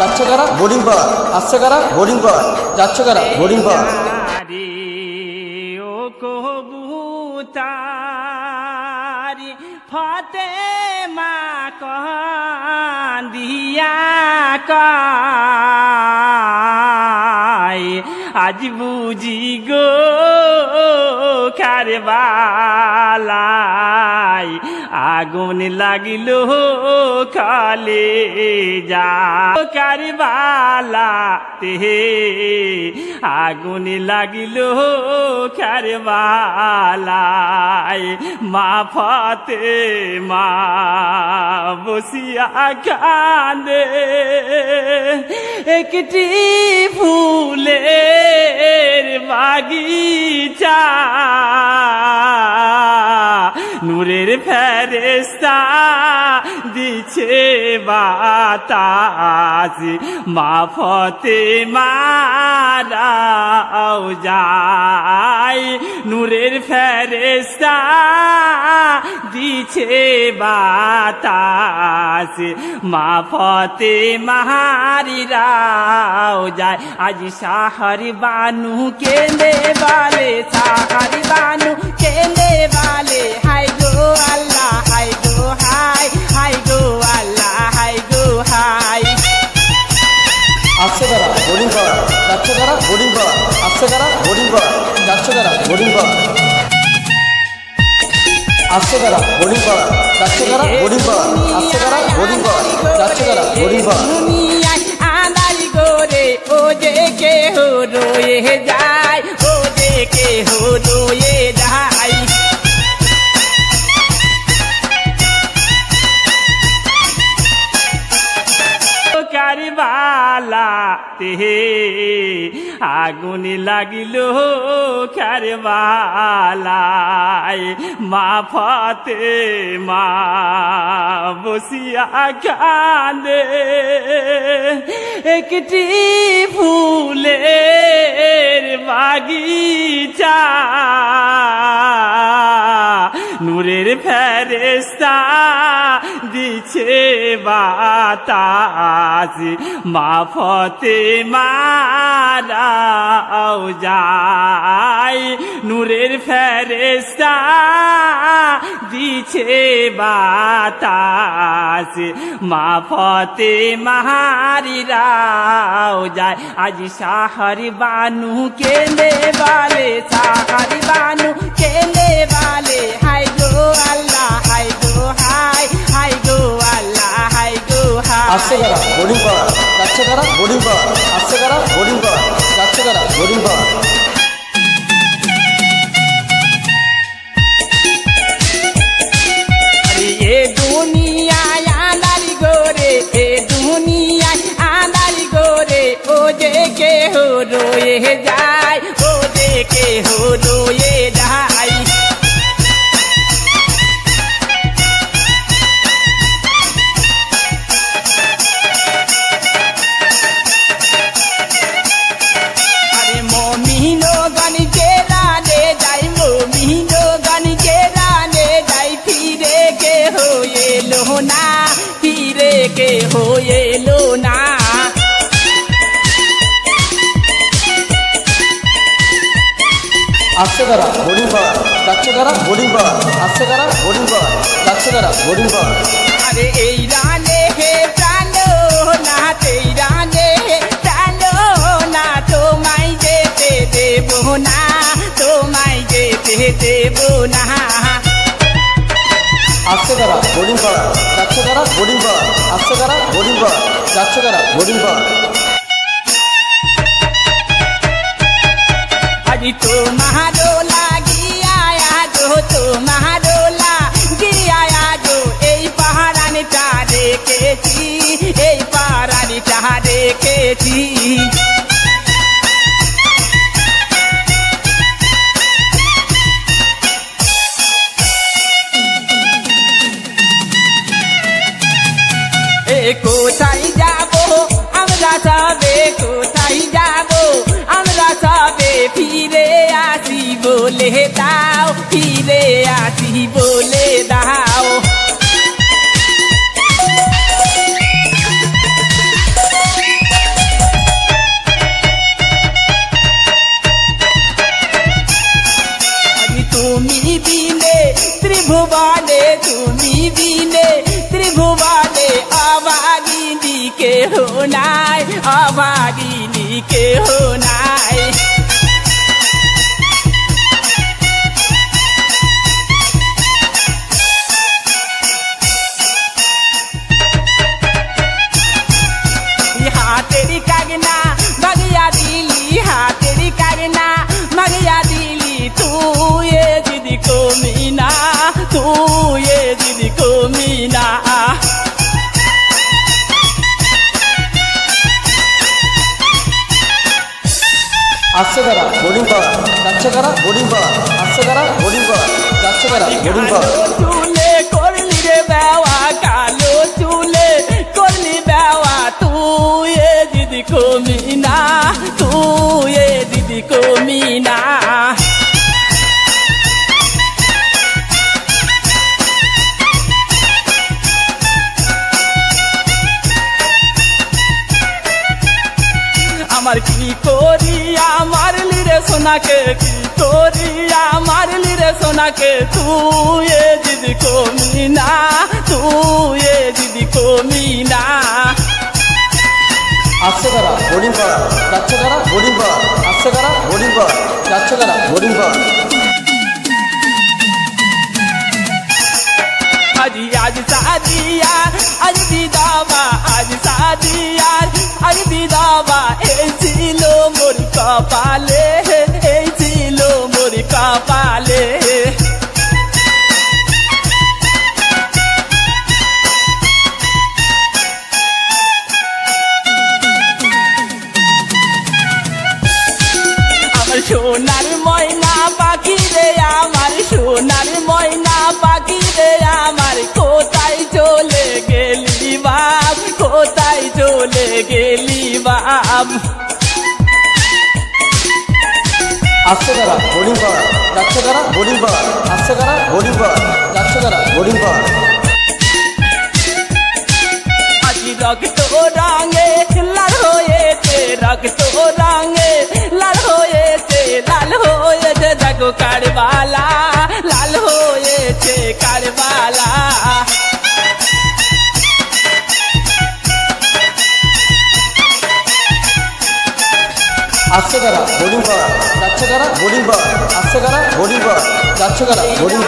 যাচ্ছে কারা? বোর্ডিং পাওয়ার। আসছে কারা? বোর্ডিং পাওয়ার। যাচ্ছে কারা? বোর্ডিং পাওয়ার। রে ও কবুতারি ফতে মা কান্দিয়া কাই আজ বুঝি গো কারবালাই আগুন লাগিল কালে যা। কারবালা তে আগুন লাগিল কারবালাই মা ফতে মা বসিয়া কান্দে একটি ফুলের বাগিচা। নূরের ফেরেস্তা দিছে বাতাস। মা ফতে মারাও যায়। নূরের ফেরেস্তা দিছে বাতাস। মা ফতে মাহারিরাও যায়। আজ সাহারি বানু কেঁদে বালে সাহারি বানু কেঁদে বালে হাই গো আল্লাহ। কারা বোর্ডিং পাওয়ার যাচ্ছে তারা বোর্ডিং করা, আসছে তারা বোর্ডিং করা, যাচ্ছে তারা বোর্ডিং করা, আসছে তারা বোর্ডিং করা, যাচ্ছে তারা বোর্ডিং করা, আসছে তারা বোর্ডিং করা, যাচ্ছে তারা আঁধারি করে। ও যে হো রয়ে যায়, ও যে হো রয়ে কারবালা তে আগুন লাগিল কারবালায়। মা ফতে মা বসিয়া কান্দে একটি ফুলের বাগিচা। নূরের ফেরেস্তা দিছে বাতাস। মা ফতে মারাও যায়। নূরের ফেরেস্তা দিছে বাতাস। মা ফতে মাহারিরাও যায়। আজ সাহারি বানু কেঁদে বালে সাহারি বানু কেঁদে বালে। হাই গো আল্লাহ হাই গো হাই হাই গো আল্লাহ হাই গো হাই আসছে কারা? বোর্ডিং পাওয়ার যাচ্ছে কারা? বোর্ডিং পাওয়ার আসছে কারা? বোর্ডিং পাওয়ার যাচ্ছে কারা? বোর্ডিং পাওয়ার এ দুনিয়ায় আন্দারি গোরে এ দুনিয়ায় আন্দারি গোরে ও যে কে রয়ে যায়। হয়ে লো না। আসছে কারা? বোর্ডিং পাওয়ার যাচ্ছে কারা? বোর্ডিং পাওয়ার আসছে কারা? বোর্ডিং পাওয়ার যাচ্ছে কারা? বোর্ডিং পাওয়ার আরে এই রানে হে প্রাণ না তেই রানে প্রাণ না। তোমায় যেতে দেব না তোমায় যেতে দেব না। আসছে কারা? বোর্ডিং পাওয়ার যাচ্ছে কারা? বোর্ডিং পাওয়ার আসছে কারা? বোর্ডিং পাওয়ার যাচ্ছে কারা? বোর্ডিং পাওয়ার আজি তোমারো লাগিয়া, আজো তোমারো গিয়া, আজো এই পাহাড়ানিটা দেখেছি এই পাহাড়ানিটা রেখেছি। এ কোথায় যাব? আমরা সবে যাব? আমরা সবে ফিরে আসি বলে দাও, ফিরে আসি বলে দাও। কেহ নাই অভাগিনী কেহ নাই আসছে কারা বোর্ডিং পাওয়া যাচ্ছে কারা বোর্ডিং পাওয়া আসছে কারা বোর্ডিং পাওয়া যাচ্ছে কারা বোর্ডিং চুলে করলি রে বেওয়া কালো চুলে করলি বেওয়া। তুই এ দিদি কমিনা তুই এ দিদি কমিনা আমার কি করিয়া মারলি রে সোনাকে কি করিয়া মারলি রে সোনাকে তুই এ দিদি কমিনা তুই এ দিদি কমিনা আসছে কারা বোর্ডিং পাওয়া যাচ্ছে কারা বোর্ডিং পাওয়া আসছে কারা বোর্ডিং পাওয়া যাচ্ছে কারা বোর্ডিং পাওয়া আজি আজ সাদিয়া আজ দিদাবা আজ সাদিয়া আজ দিদাবা এই ছিল মোর কপালে। গেলি বাপ আসছে কারা? বোর্ডিং পাওয়া যাচ্ছে কারা? বোর্ডিং পাওয়া আসছে কারা? বোর্ডিং পাওয়া যাচ্ছে কারা? বোর্ডিং পাওয়া আজি রক্ত রঙে লাল হয়েছে রক্ত রঙে লাল হয়েছে লাল হয়েছে দেখো কারবালা। আসছে কারা? বোর্ডিং পাওয়া যাচ্ছে কারা? বোর্ডিং পাওয়া আসছে কারা? বোর্ডিং যাচ্ছে কারা? বোর্ডিং